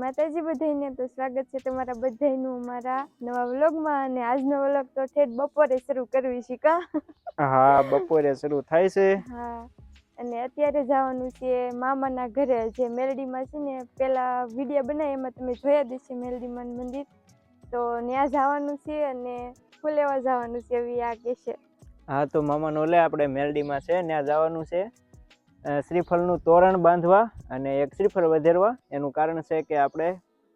માતાજી બધાઈને તો સ્વાગત છે તમારા બધાનું અમારા નવા વ્લોગમાં. અને આજનો વ્લોગ તો ઠેઠ બપોરે શરૂ કરવી છે કા? હા બપોરે શરૂ થાય છે. હા અને અત્યારે જવાનું છે મામાના ઘરે. જે મેલડીમાં છે ને પેલા વીડિયો બનાવી એમાં તમે જોયા દેશે મેલડીમાં મંદિર. તો ત્યાં જવાનું છે અને ફૂલેવા જવાનું છે એવી આ કે છે હા તો મામાનો લે આપણે મેલડીમાં છે ત્યાં જવાનું છે. શ્રીફળનું તોરણ બાંધવા અને એક શ્રીફળ વધેરવા. એનું કારણ છે કે આપણે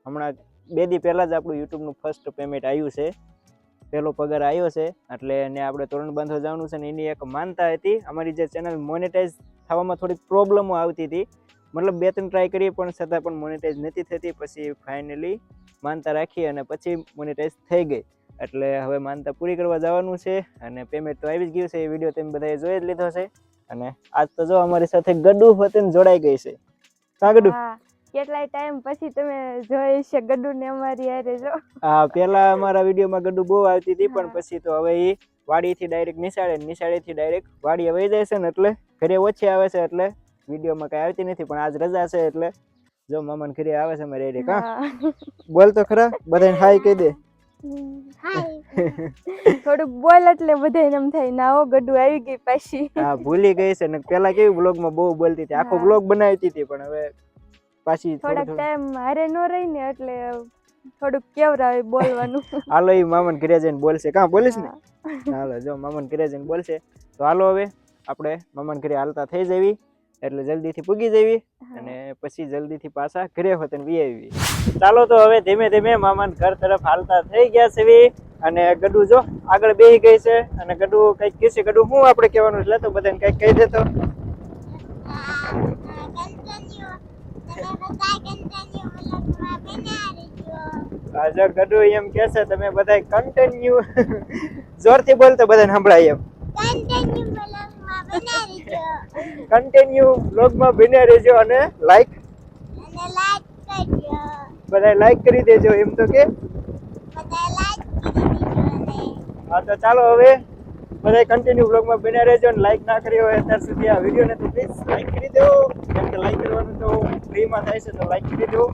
હમણાં બે દી પહેલાં જ આપણું યુટ્યુબનું ફર્સ્ટ પેમેન્ટ આવ્યું છે. પહેલો પગાર આવ્યો છે, એટલે એને આપણે તોરણ બાંધવા જવાનું છે ને એની એક માનતા હતી. અમારી જે ચેનલ મોનેટાઈઝ થવામાં થોડીક પ્રોબ્લેમો આવતી હતી. મતલબ બે ત્રણ ટ્રાય કરીએ પણ છતાં પણ મોનેટાઈઝ નથી થતી. પછી ફાઇનલી માનતા રાખી અને પછી મોનેટાઈઝ થઈ ગઈ. એટલે હવે માનતા પૂરી કરવા જવાનું છે અને પેમેન્ટ તો આવી જ ગયું છે. એ વીડિયો તમે બધાએ જોઈ જ લીધો છે અને આજ તો જો અમારી સાથે ગડુ વતન જોડાઈ ગઈ છે. કા ગડુ? કેટલાય ટાઈમ પછી તમે જોઈ છે ગડુ ને અમારી હારે જો. હા પહેલા અમારા વિડીયોમાં ગડુ બહુ આવતી હતી પણ પછી તો હવે એ વાડીથી ડાયરેક્ટ નિશાળે નિશાળે નિશાળેથી ડાયરેક્ટ વાડીએ વહી જાય છે ને એટલે ઘરે ઓછી આવે છે એટલે વિડીયોમાં કઈ આવતી નથી પણ આજ રજા છે એટલે જો મામાને ઘરે આવે છે અમારે કા? હા. બોલ તો ખરા બધાને હાય કહી દે. થોડુંક બોલ એટલે બધાને એમ થાય ના હો ગડુ આવી ગઈ પાછી. હા ભૂલી ગઈ છે ને પેલા કેવી બ્લોગમાં બહુ બોલતી હતી. આખો. બ્લોગ બનાવતી હતી પણ હવે પાછી થોડાક ટાઈમ હારે ન રહી ને એટલે થોડુંક કેવરાવે બોલવાનું. હાલો એ મામન ઘરે જઈને બોલશે. કાં બોલીશ ને? હાલો જો મામન ઘરે જઈને બોલશે. તો હાલો હવે આપણે મામન ઘરે હાલતા થઈ જવી. એટલે જલ્દીથી પૂગી જવી અને પછી જલ્દીથી પાછા ઘરે હોત વી ચાલો તો હવે ધીમે ધીમે મામાને ઘર તરફ હાલતા થઈ ગયા છે અને ગડુ જો આગળ બેહી ગઈ છે અને ગડુ કંઈક કહેશે ગડુ હું આપણે કહેવાનું? છે તો બધાને કંઈક કહી દેતો આજે ગડુ એમ કે છે તમે બધા કન્ટિન્યુ જોરથી બોલતો બધાને સંભળાય એમ. કન્ટિન્યુ બ્લોગમાં બન્યા રહેજો અને લાઈક બધા લાઈક કરી દેજો એમ તો કે. હા તો ચાલો હવે બધા કન્ટિન્યુ બ્લોગમાં બન્યા રહેજો અને લાઈક ના કરી હોય અત્યાર સુધી આ વિડીયોને તો પ્લીઝ લાઈક કરી દેવો કેમ કે લાઈક કરવાનું તો ફ્રીમાં થાય છે તો લાઈક કરી દેવો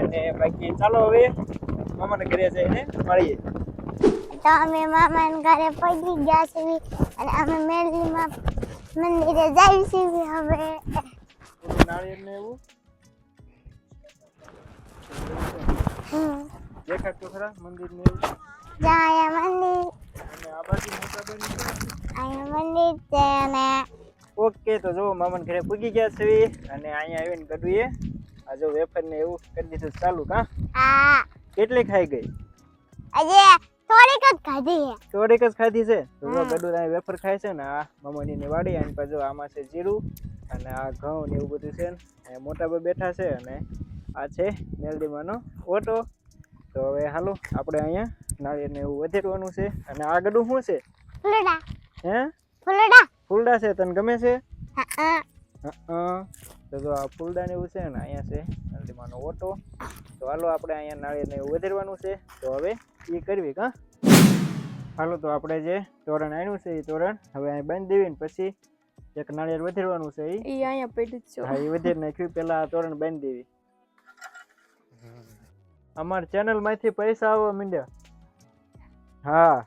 અને બાકી ચાલો હવે મામાને ઘરે જઈને મળીએ. તો અમે મામાના ઘરે પહોંચી ગયા છીએ અને અમે મેળવીમાં મંદિરે જઈ છીએ હવે. દેખાતું ખરા મંદિર. ને અહીંયા મંદિર મંદિર છે અને ઓકે તો જો મામાને ઘરે પૂગી ગયા છે. અને અહીંયા આવીને કડુએ આ જો વેફર ને એવું કરી દીધું ચાલુ કા? આ કેટલી ખાઈ ગઈ? હજી થોડીક જ ખાધી છે. થોડીક જ ખાધી છે? તો. ગડુ ત્યાં વેફર ખાય છે ને આ મમ્મીની ની વાડી અને પાછું આમાં છે જીરું અને આ ઘઉં ને એવું બધું છે ને. મોટા ભાઈ બેઠા છે અને આ છે મેલડીમાંનો ઓટો. તો હવે હાલો આપણે અહીંયા નાળિયેર ને એવું વધેરવાનું છે. અને આ ગડું શું છે? ફૂલડા. હે? ફૂલડા. ફૂલડા છે તને ગમે છે? હા હં. તો જો આ ફૂલડા ને એવું છે ને અહીંયા છે મેલડીમાંનો ઓટો. તો હાલો આપણે અહીંયા નાળિયેર ને એવું વધેરવાનું છે. તો હવે એ કરવી કાં હાલો તો આપણે જે તોરણ આવ્યું છે એ તોરણ હવે અહીં બાંધી દેવી ને પછી એક નાળિયેર વધારવાનું છે એ અહીંયા પડ્યું છે. હા એ વધારી નાખ્યું. પહેલાં આ તોરણ બાંધી દેવી. અમાર ચેનલમાંથી પૈસા આવવા માંડ્યા. હા.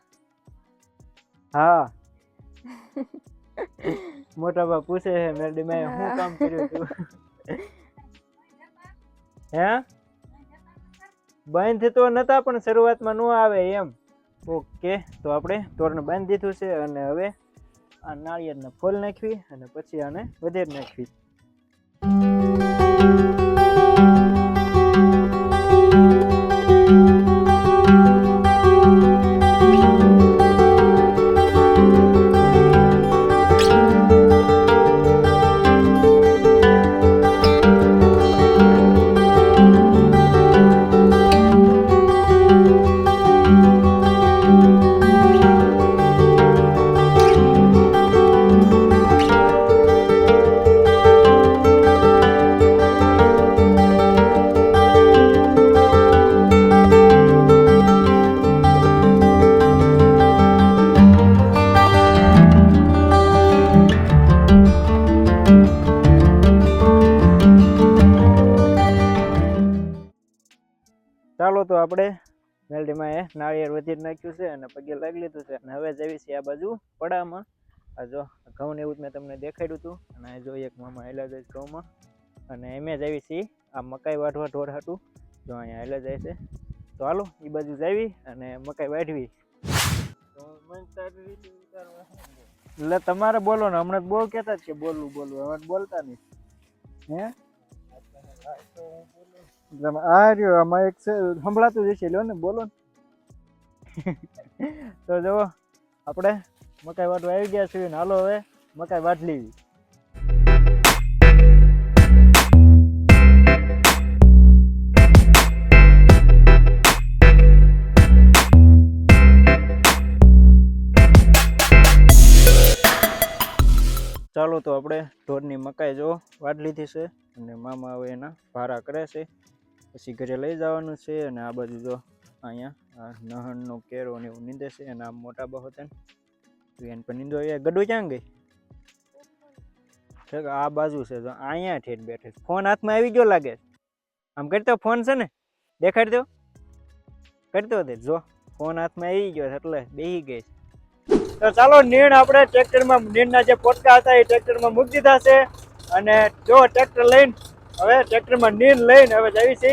હા. મોટા બા પૂછે છે મેરડી મેં શું કામ કર્યું તું? હે? બંધ તો નતા, પણ શરૂઆતમાં ન આવે એમ. ઓકે, તો આપણે તોરણ બાંધી દીધું છે અને હવે આ નાળિયેરને ફોલ નાખવી અને પછી આને વધેર નાખવી. તો આપણે મેલડીમાં એ નાળિયેર વધી નાખ્યું છે અને પગે લાગી લીધું છે. અને હવે જઈએ છીએ આ બાજુ પડામાં. આ જો ઘઉં એવું જ મેં તમને દેખાડ્યું હતું. અને આ જો એક મામા હેલા જાય છે ઘઉંમાં. અને એમે જ આવી છીએ. આ મકાઈ વાઢવા ઢોર હતું જો અહીંયા હેલા જાય છે. તો હાલો એ બાજુ જાવી અને મકાઈ વાઢવી. એટલે તમારે બોલો ને હમણાં બહુ કહેતા જ કે બોલવું બોલવું. હમણાં બોલતા નહીં. હે? આ રહ્યો, આમાં એક સંભળાતું જશે લ્યો ને, બોલો ને. તો જુઓ, આપણે મકાઈ વાટવા આવી ગયા છીએ ને, હાલો હવે, મકાઈ વાટ તો આપણે ઢોરની મકાઈ જો વાડ લીધી છે અને મામા હવે એના ભારા કરે છે. પછી ઘરે લઈ જવાનું છે અને આ બાજુ જો અહીંયા આ નહણનો કેરો ને એવું નીંદે છે અને આ મોટા બહુ હતા ને, તો એને પણ નીંદો. આવ્યા ગડું ક્યાં ગઈ? છે આ બાજુ છે જો, અહીંયા ઠેઠ બેઠે ફોન હાથમાં આવી ગયો લાગે આમ કરતો ફોન છે ને, દેખાડી દો. કરતો તે, જો, ફોન હાથમાં આવી ગયો એટલે બેસી ગઈ તો ચાલો, નીણ આપણે ટ્રેક્ટરમાં, નીણના જે પોટકા હતા એ ટ્રેક્ટરમાં મૂકી દીધા છે. અને જો ટ્રેક્ટર લઈને, હવે ટ્રેક્ટરમાં નીણ લઈને હવે જવી છે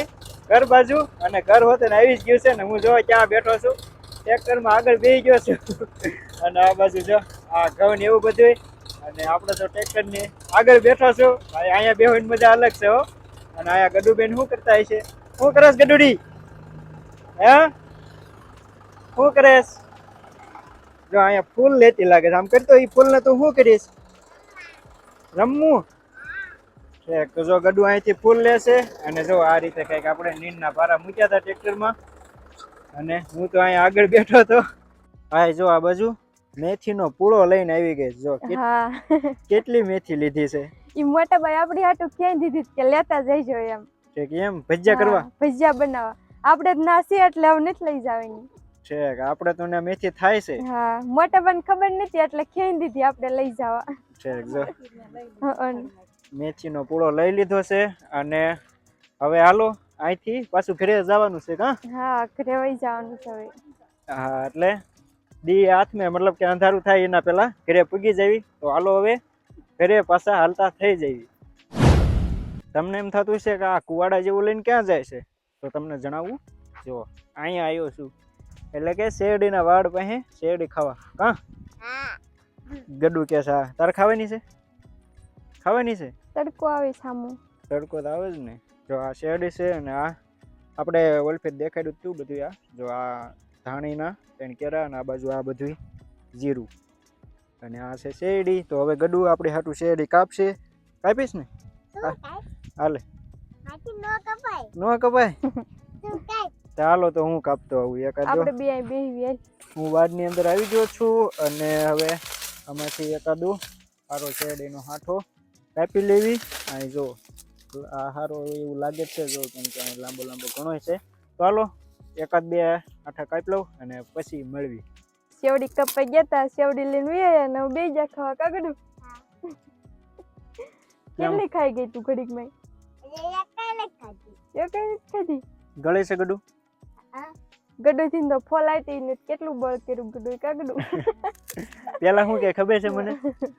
ઘર બાજુ. અને ઘર હોતે આવી જ ગયું છે ને હું જો ક્યાં બેઠો છું. ટ્રેક્ટરમાં આગળ બેસી ગયો છું. અને આ બાજુ જો, આ ઘઉં એવું બધું અને આપણે તો ટ્રેક્ટરની આગળ બેઠો છું. ભાઈ, અહીંયા બેહવાની મજા અલગ છે હો. અને અહીંયા ગડુબેન શું કરતા છે? શું કરસ ગડુડી? હે? શું કરેશ જો અહીંયા ફૂલ લેતી લાગે છે. આમ કરતો એ ફૂલને તું શું કરીશ? રમવું? ઠીક તો જો ગડુ અહીંથી ફૂલ લેશે અને જો આ રીતે કંઈક આપણે નીંદના પારા મૂક્યા હતા ટ્રેક્ટરમાં અને હું તો અહીંયા આગળ બેઠો હતો. હા જો આ બાજુ મેથીનો પૂળો લઈને આવી ગઈ જો કેટલી મેથી લીધી છે? ઈ મોટા ભાઈ આપડી હાટું ક્યાંય દીધી કે લેતા જઈજો એમ. કે એમ? ભજીયા કરવા? ભજીયા બનાવવા. આપણે જ ના છીએ એટલે હવે નથી લઈ જવાની. ઠીક આપણે તો ને મેથી થાય છે. હા મોટા પણ ખબર નથી એટલે ક્યાંય દીધી આપણે લઈ જવા. છે જો. મેથીનો પૂળો લઈ લીધો છે અને હવે હાલો અહીંથી પાછું ઘરે જવાનું છે કા હા ઘરે વઈ જવાનું છે હવે. હા એટલે દી હાથમે મતલબ કે અંધારું થાય એના પહેલા ઘરે પૂગી જવી. તો હાલો હવે ઘરે પાછા હાલતા થઈ જવી તમને એમ થતું છે કે આ કુવાડા જેવું લઈને ક્યાં જાય છે? તો તમને જણાવું. જો અહીંયા આવ્યો છું. એટલે કે શેરડીના વાડ પાસે શેરડી ખાવા. કા? ગડું કે છે તારે ખાવાની છે? ખાવાની છે? તડકો આવે સામો તડકો તો આવે જ ને. જો આ શેરડી છે અને આ આપણે ઓલફેર દેખાડ્યું જ તું બધું આ. જો આ ધાણીના ત્રણ કેરા અને આ બાજુ આ બધું જીરું. અને આ છે શેરડી. તો હવે ગડું આપણી હાટું શેરડી કાપશે. કાપીશ ને? હાલે. ન નો કપાય. ન કપાય? કાઈ તો હાલો તો હું કાપતો આવું એકાદ આપણે બે અહીં બેહી. હું વાડની અંદર આવી ગયો છું અને હવે આમાંથી એકાદું સારો એનો હાથો કાપી લેવી. અહીં જો આ સારો એવું લાગે જ છે જો કેમ કે અહીં લાંબો લાંબો ઘણો છે. તો હાલો એકાદ બે આઠા કાપી લઉં અને પછી મળવી. શેવડી કપાઈ ગયા તા શેવડી લઈને વી અને બે જા ખાવા કાગડું કેટલી ખાઈ ગઈ તું ઘડીકમાં એક ખાધી. એ કઈ ખાધી? ગળે છે ગડું હા ગડું થી તો ફોલાતી ને કેટલું બળ કર્યું ગડું કાગડું પેલા શું કે ખબર છે મને?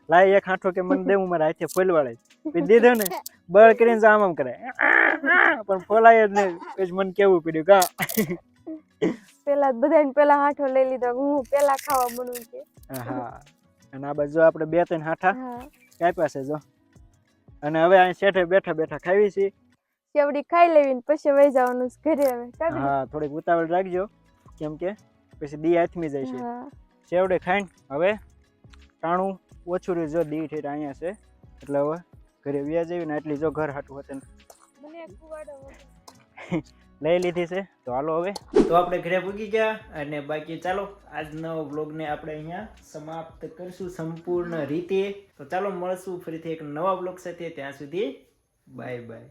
લાય એક હાથો કે મને દેવું મારા હાથે ફોલવાળે. પછી દીધો ને બળ કરીને આમ આમ કરે. પણ ફોલાય જ નહીં પછી મને કેવું પડ્યું કા? પેલા બધાને પેલા હાંઠો લઈ લીધો હું પેલા ખાવા બનવું છે હા અને આ બાજુ આપણે બે ત્રણ હાથા હા. કાપ્યા છે જો. અને હવે અહીં શેઠે બેઠા બેઠા ખાવી છીએ શેવડી ખાઈ લેવી ને પછી વહી જવાનું ઘરે હવે. હા થોડીક ઉતાવળ રાખજો. કેમ કે પછી દી હાથમી જાય છે. હા. શેવડે ખાઈને હવે ટાણું ઓછું રહ્યું જો દી ઠેઠ અહીંયા છે એટલે હવે ઘરે વ્યા જવી ને એટલી જો ઘર હાટું હતું લઈ લીધી છે. તો હાલો હવે. તો આપણે ઘરે પૂગી ગયા અને બાકી ચાલો આજનો બ્લોગને આપણે અહીંયા સમાપ્ત કરીશું સંપૂર્ણ રીતે. તો ચાલો મળશું ફરીથી એક નવા વ્લોગ સાથે. ત્યાં સુધી બાય બાય.